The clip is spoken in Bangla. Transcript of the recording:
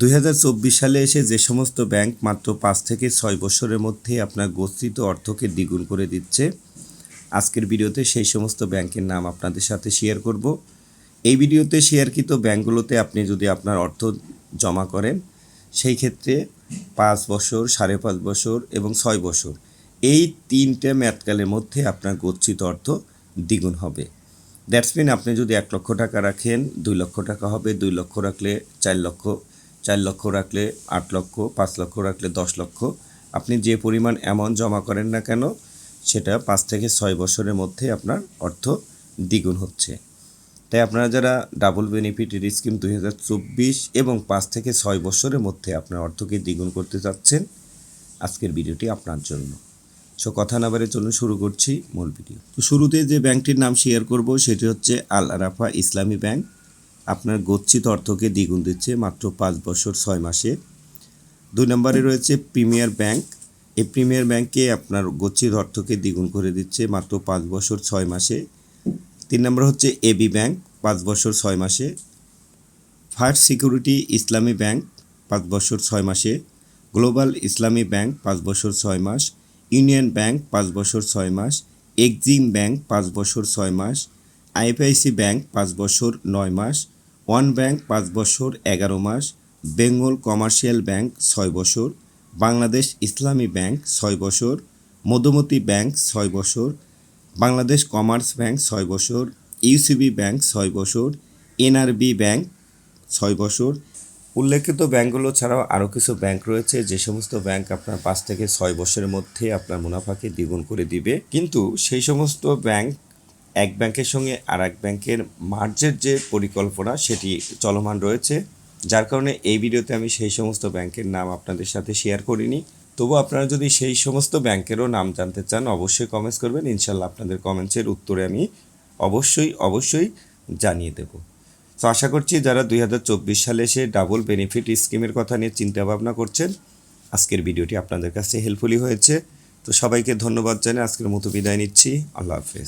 দুই হাজার চব্বিশ সালে এসে যে সমস্ত ব্যাংক মাত্র পাঁচ থেকে ছয় বছরের মধ্যে আপনার গচ্ছিত অর্থকে দ্বিগুণ করে দিচ্ছে, আজকের ভিডিওতে সেই সমস্ত ব্যাংকের নাম আপনাদের সাথে শেয়ার করব। এই ভিডিওতে শেয়ারকৃত ব্যাংকগুলোতে আপনি যদি আপনার অর্থ জমা করেন, সেই ক্ষেত্রে পাঁচ বছর, সাড়ে পাঁচ বছর এবং ছয় বছর, এই তিনটে মেয়াদকালের মধ্যে আপনার গচ্ছিত অর্থ দ্বিগুণ হবে। দ্যাটস মিন আপনি যদি এক লক্ষ টাকা রাখেন, দুই লক্ষ টাকা হবে, দুই লক্ষ রাখলে চার লক্ষ চার লক্ষ রাখলে আট লক্ষ, পাঁচ লক্ষ রাখলে দশ লক্ষ। আপনি যে পরিমাণ অ্যামাউন্ট জমা করেন না কেন, সেটা পাঁচ থেকে ছয় বছরের মধ্যে আপনার অর্থ দ্বিগুণ হচ্ছে। তাই আপনারা যারা ডাবল বেনিফিটের স্কিম দুই হাজার চব্বিশ এবং পাঁচ থেকে ছয় বছরের মধ্যে আপনার অর্থকে দ্বিগুণ করতে চাচ্ছেন, আজকের ভিডিওটি আপনার জন্য। সো কথা না বারে চলুন শুরু করছি মূল ভিডিও। তো শুরুতে যে ব্যাংকটির নাম শেয়ার করব, সেটি হচ্ছে আল আরাফা ইসলামী ব্যাংক। আপনার গচ্ছিত অর্থকে দ্বিগুণ দিচ্ছে মাত্র পাঁচ বছর ছয় মাসে। দুই নম্বরে রয়েছে প্রিমিয়ার ব্যাংক। এই প্রিমিয়ার ব্যাংকে আপনার গচ্ছিত অর্থকে দ্বিগুণ করে দিচ্ছে মাত্র পাঁচ বছর ছয় মাসে। তিন নম্বর হচ্ছে এবি ব্যাংক, পাঁচ বছর ছয় মাসে। ফার্স্ট সিকিউরিটি ইসলামী ব্যাংক, পাঁচ বছর ছয় মাসে। গ্লোবাল ইসলামী ব্যাংক, পাঁচ বছর ছয় মাস। ইউনিয়ন ব্যাংক, পাঁচ বছর ছয় মাস। এক্সিম ব্যাংক, পাঁচ বছর ছয় মাস। আইপিআইসি ব্যাংক, পাঁচ বছর নয় মাস। ওয়ান ব্যাংক পাঁচ বছর, এগারো মাস, বেঙ্গল কমার্শিয়াল ব্যাংক ছয় বছর, বাংলাদেশ ইসলামী ব্যাংক ছয় বছর, মধুমতি ব্যাংক ছয় বছর, বাংলাদেশ কমার্স ব্যাংক ছয় বছর, ইউসিবি ব্যাংক ছয় বছর, এনআরবি ব্যাংক ছয় বছর। উল্লেখিত ব্যাংকগুলো ছাড়াও আরও কিছু ব্যাংক রয়েছে, যে সমস্ত ব্যাংক আপনার পাঁচ থেকে ছয় বছরের মধ্যে আপনার মুনাফাকে দ্বিগুণ করে দিবে। কিন্তু সেই সমস্ত ব্যাংক এক ব্যাংকের সঙ্গে আর এক ব্যাংকের মার্জের যে পরিকল্পনা, সেটি চলমান রয়েছে। যার কারণে এই ভিডিওতে আমি সেই সমস্ত ব্যাংকের নাম আপনাদের সাথে শেয়ার করিনি। তবু আপনারা যদি সেই সমস্ত ব্যাংকেরও নাম জানতে চান, অবশ্যই কমেন্টস করবেন। ইনশাল্লাহ আপনাদের কমেন্টসের উত্তরে আমি অবশ্যই অবশ্যই জানিয়ে দেব। তো আশা করছি যারা দুই হাজার চব্বিশ সালে এসে ডাবল বেনিফিট স্কিমের কথা নিয়ে চিন্তা ভাবনা করছেন, আজকের ভিডিওটি আপনাদের কাছে হেল্পফুলি হয়েছে। তো সবাইকে ধন্যবাদ জানিয়ে আজকের মতো বিদায় নিচ্ছি। আল্লাহ হাফেজ।